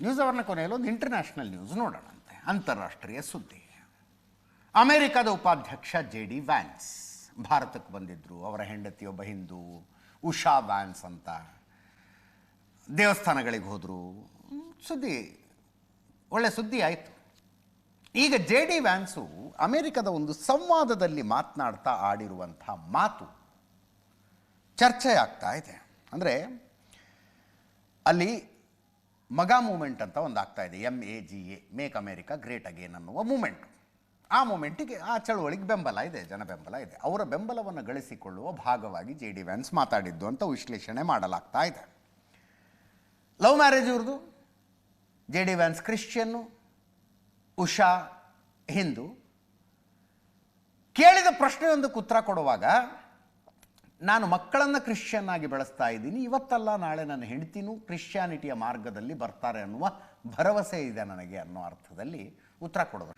News ಅವರ್ನ ಕೊನೆಯಲ್ಲಿ ಒಂದು international news ನೋಡೋಣಂತೆ. ಅಂತಾರಾಷ್ಟ್ರೀಯ ಸುದ್ದಿ. ಅಮೆರಿಕದ ಉಪಾಧ್ಯಕ್ಷ ಜೆ ಡಿ ವ್ಯಾನ್ಸ್ ಭಾರತಕ್ಕೆ ಬಂದಿದ್ದರು ಅವರ ಹೆಂಡತಿ ಒಬ್ಬ ಹಿಂದೂ, ಉಷಾ ವ್ಯಾನ್ಸ್ ಅಂತ. ದೇವಸ್ಥಾನಗಳಿಗೆ ಹೋದರು. ಸುದ್ದಿ, ಒಳ್ಳೆ ಸುದ್ದಿ ಆಯಿತು. ಈಗ ಜೆ ಡಿ ವ್ಯಾನ್ಸು ಅಮೆರಿಕದ ಒಂದು ಸಂವಾದದಲ್ಲಿ ಮಾತನಾಡ್ತಾ ಆಡಿರುವಂಥ ಮಾತು ಚರ್ಚೆ ಆಗ್ತಾ ಇದೆ. ಅಂದರೆ ಅಲ್ಲಿ ಮಗ ಮೂಮೆಂಟ್ ಅಂತ ಒಂದು ಆಗ್ತಾ ಇದೆ M A G A make America great again ಅನ್ನುವ ಮೂಮೆಂಟ್. ಆ ಮೂಮೆಂಟಿಗೆ, ಆ ಚಳುವಳಿಗೆ ಬೆಂಬಲ ಇದೆ, ಜನ ಬೆಂಬಲ ಇದೆ. ಅವರ ಬೆಂಬಲವನ್ನು ಗಳಿಸಿಕೊಳ್ಳುವ ಭಾಗವಾಗಿ ಜೆ ಡಿ ವ್ಯಾನ್ಸ್ ಮಾತಾಡಿದ್ದು ಅಂತ ವಿಶ್ಲೇಷಣೆ ಮಾಡಲಾಗ್ತಾ ಇದೆ. ಲವ್ ಮ್ಯಾರೇಜ್ ಇವ್ರದ್ದು J D Vance Christian Usha, Hindu. ಕೇಳಿದ ಪ್ರಶ್ನೆಯೊಂದಕ್ಕೆ ಉತ್ತರ ಕೊಡುವಾಗ ನಾನು ಮಕ್ಕಳನ್ನು ಕ್ರಿಶ್ಚಿಯನ್ ಆಗಿ ಬೆಳೆಸ್ತಾ ಇದ್ದೀನಿ, ಇವತ್ತಲ್ಲ ನಾಳೆ ನನ್ನ ಹೆಂಡತಿನೂ ಕ್ರಿಶ್ಚಿಯಾನಿಟಿಯ ಮಾರ್ಗದಲ್ಲಿ ಬರ್ತಾರೆ ಅನ್ನುವ ಭರವಸೆ ಇದೆ ನನಗೆ ಅನ್ನೋ ಅರ್ಥದಲ್ಲಿ ಉತ್ತರ ಕೊಡೋದು.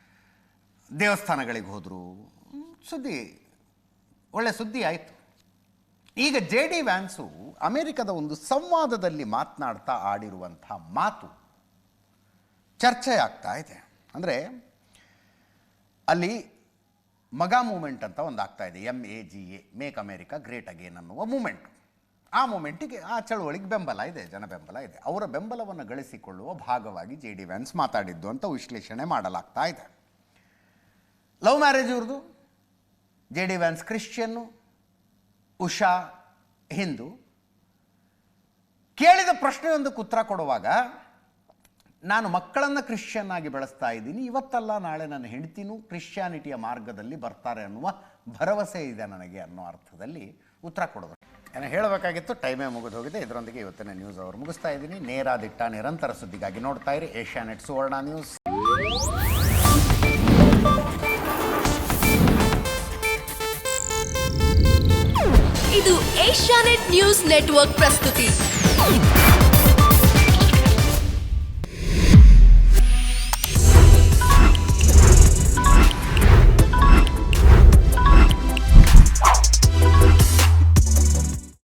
ದೇವಸ್ಥಾನಗಳಿಗೆ ಹೋದರು, ಸುದ್ದಿ, ಒಳ್ಳೆ ಸುದ್ದಿ ಆಯಿತು. ಈಗ ಜೆ ಡಿ ವ್ಯಾನ್ಸು ಅಮೆರಿಕದ ಒಂದು ಸಂವಾದದಲ್ಲಿ ಮಾತನಾಡ್ತಾ ಆಡಿರುವಂಥ ಮಾತು ಚರ್ಚೆ ಆಗ್ತಾ ಇದೆ. ಅಂದರೆ ಅಲ್ಲಿ ಮಗ ಮೂಮೆಂಟ್ ಅಂತ ಒಂದು ಆಗ್ತಾ ಇದೆ M A G A make America great again ಅನ್ನುವ ಮೂಮೆಂಟ್. ಆ ಮೂಮೆಂಟಿಗೆ, ಆ ಚಳುವಳಿಗೆ ಬೆಂಬಲ ಇದೆ, ಜನ ಬೆಂಬಲ ಇದೆ. ಅವರ ಬೆಂಬಲವನ್ನು ಗಳಿಸಿಕೊಳ್ಳುವ ಭಾಗವಾಗಿ ಜೆ ಡಿ ವ್ಯಾನ್ಸ್ ಮಾತಾಡಿದ್ದು ಅಂತ ವಿಶ್ಲೇಷಣೆ ಮಾಡಲಾಗ್ತಾ ಇದೆ. ಲವ್ ಮ್ಯಾರೇಜ್ ಇವ್ರದ್ದು J D Vance Christian Usha, Hindu. ಕೇಳಿದ ಪ್ರಶ್ನೆಯೊಂದಕ್ಕೆ ಉತ್ತರ ಕೊಡುವಾಗ ನಾನು ಮಕ್ಕಳನ್ನು ಕ್ರಿಶ್ಚಿಯನ್ ಆಗಿ ಬೆಳೆಸ್ತಾ ಇದ್ದೀನಿ, ಇವತ್ತಲ್ಲ ನಾಳೆ ನನ್ನ ಹೆಂಡತಿನೂ ಕ್ರಿಶ್ಚಿಯಾನಿಟಿಯ ಮಾರ್ಗದಲ್ಲಿ ಬರ್ತಾರೆ ಅನ್ನುವ ಭರವಸೆ ಇದೆ ನನಗೆ ಅನ್ನೋ ಅರ್ಥದಲ್ಲಿ ಉತ್ತರ ಕೊಡೋದು. ನಾನು ಹೇಳಬೇಕಾಗಿತ್ತು, ಟೈಮೇ ಮುಗಿದು ಹೋಗಿದೆ. ಇದರೊಂದಿಗೆ ಇವತ್ತಿನ ನ್ಯೂಸ್ ಅವರು ಮುಗಿಸ್ತಾ ಇದ್ದೀನಿ. ನೇರ ದಿಟ್ಟ ನಿರಂತರ ಸುದ್ದಿಗಾಗಿ ನೋಡ್ತಾ ಇರಿ ಏಷ್ಯಾ ನೆಟ್ ಸುವರ್ಣ ನ್ಯೂಸ್ ಇದು ಏಷ್ಯಾನೆಟ್ ನ್ಯೂಸ್ ನೆಟ್ವರ್ಕ್ ಪ್ರಸ್ತುತಿ.